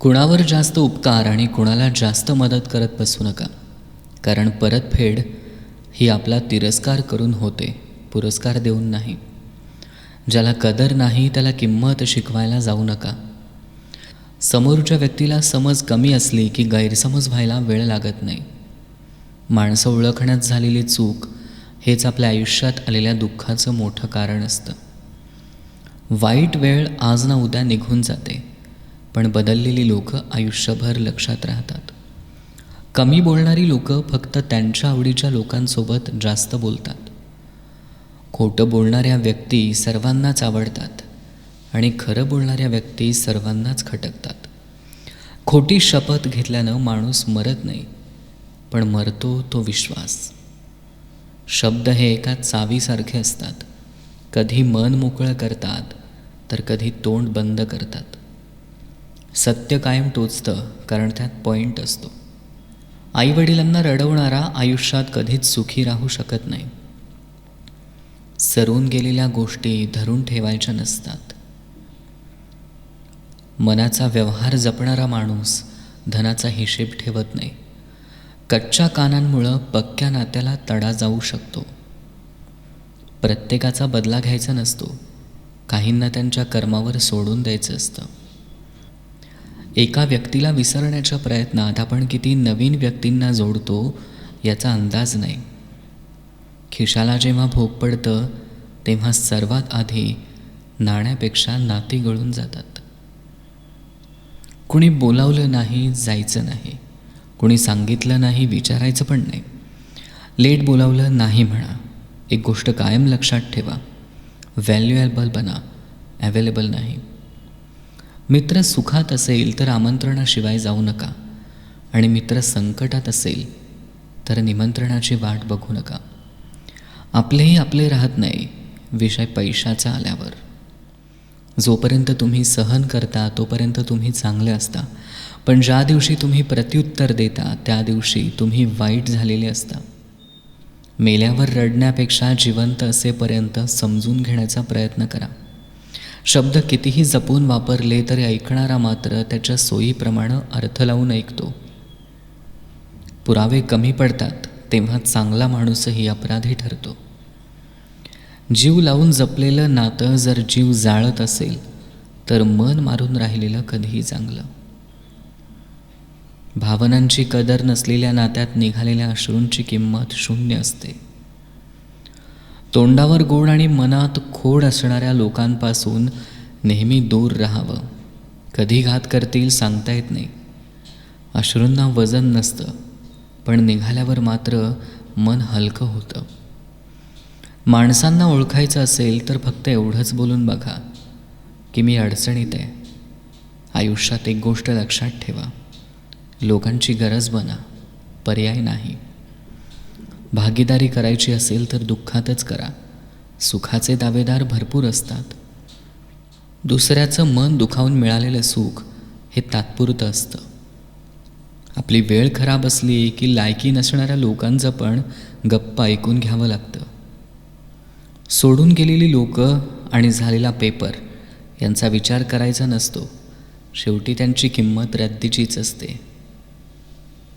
कुणावर जास्त उपकार आणि कुणाला जास्त मदत करत बसू नका. कारण परतफेड ही आपला तिरस्कार करून होते पुरस्कार देऊन नाही. ज्याला कदर नाही त्याला किंमत शिकवायला जाऊ नका. समोरच्या व्यक्तीला समज कमी असली की गैरसमज व्हायला वेळ लागत नाही. माणसं ओळखण्यात झालेली चूक हेच आपल्या आयुष्यात आलेल्या दुःखाचं मोठं कारण असतं. वाईट वेळ आज ना उद्या निघून जाते. पण बदललेली लोकं आयुष्यभर लक्षात राहतात. कमी बोलणारी लोकं फक्त त्यांच्या आवडीच्या लोकांसोबत जास्त बोलतात. खोटं बोलणाऱ्या व्यक्ती सर्वांनाच आवडतात आणि खरं बोलणाऱ्या व्यक्ती सर्वांनाच खटकतात. खोटी शपथ घेतल्यानं माणूस मरत नाही पण मरतो तो विश्वास. शब्द हे एका चावीसारखे असतात. कधी मन मोकळं करतात तर कधी तोंड बंद करतात. सत्य कायम टोचतं कारण त्यात पॉईंट असतो. आईवडिलांना रडवणारा आयुष्यात कधीच सुखी राहू शकत नाही. सरून गेलेल्या गोष्टी धरून ठेवायच्या नसतात. मनाचा व्यवहार जपणारा माणूस धनाचा हिशेब ठेवत नाही. कच्च्या कानांमुळं पक्क्या नात्याला तडा जाऊ शकतो. प्रत्येकाचा बदला घ्यायचा नसतो. काहींना त्यांच्या कर्मावर सोडून द्यायचं असतं. एका व्यक्तीला विसरण्याच्या प्रयत्नात आपण किती नवीन व्यक्तींना जोडतो याचा अंदाज नाही. खिशाला जेव्हा भोग पडतं तेव्हा सर्वात आधी नाण्यापेक्षा नाती गळून जातात. कुणी बोलावलं नाही जायचं नाही. कुणी सांगितलं नाही विचारायचं पण नाही. लेट बोलावलं नाही म्हणा. एक गोष्ट कायम लक्षात ठेवा. व्हॅल्युएबल बना. अवेलेबल नाही. मित्र सुखात असेल तर आमंत्रणाशिवाय जाऊ नका. आणि मित्र संकटात असेल तर निमंत्रणाची वाट बघू नका. आपलेही आपले राहत नाही विषय पैशाचा आल्यावर. जोपर्यंत तुम्ही सहन करता तोपर्यंत तुम्ही चांगले असता. पण ज्या दिवशी तुम्ही प्रत्युत्तर देता त्या दिवशी तुम्ही वाईट झालेले असता. मेल्यावर रडण्यापेक्षा जिवंत असेपर्यंत समजून घेण्याचा प्रयत्न करा. शब्द कितीही जपून वापरले तरी ऐकणारा मात्र त्याच्या सोयीप्रमाणे अर्थ लावून ऐकतो. पुरावे कमी पडतात तेव्हा चांगला माणूसही अपराधी ठरतो. जीव लावून जपलेलं नातं जर जीव जाळत असेल तर मन मारून राहिलेलं कधीही चांगलं. भावनांची कदर नसलेल्या नात्यात निघालेल्या अश्रूंची किंमत शून्य असते. तोंडावर गोड आणि मनात खोड असणाऱ्या लोकांपासून नेहमी दूर राहावं. कधी घात करतील सांगता येत नाही. अश्रूंना वजन नसतं पण निघाल्यावर मात्र मन हलकं होतं. माणसांना ओळखायचं असेल तर फक्त एवढंच बोलून बघा की मी अडचणीत आहे. आयुष्यात एक गोष्ट लक्षात ठेवा. लोकांची गरज बना पर्याय नाही. भागीदारी करायची असेल तर दुःखातच करा. सुखाचे दावेदार भरपूर असतात. दुसऱ्याचं मन दुखावून मिळालेलं सुख हे तात्पुरतं असतं. आपली वेळ खराब असली की लायकी नसणाऱ्या लोकांचं पण गप्प ऐकून घ्यावं लागतं. सोडून गेलेली लोकं आणि झालेला पेपर यांचा विचार करायचा नसतो. शेवटी त्यांची किंमत रद्दीचीच असते.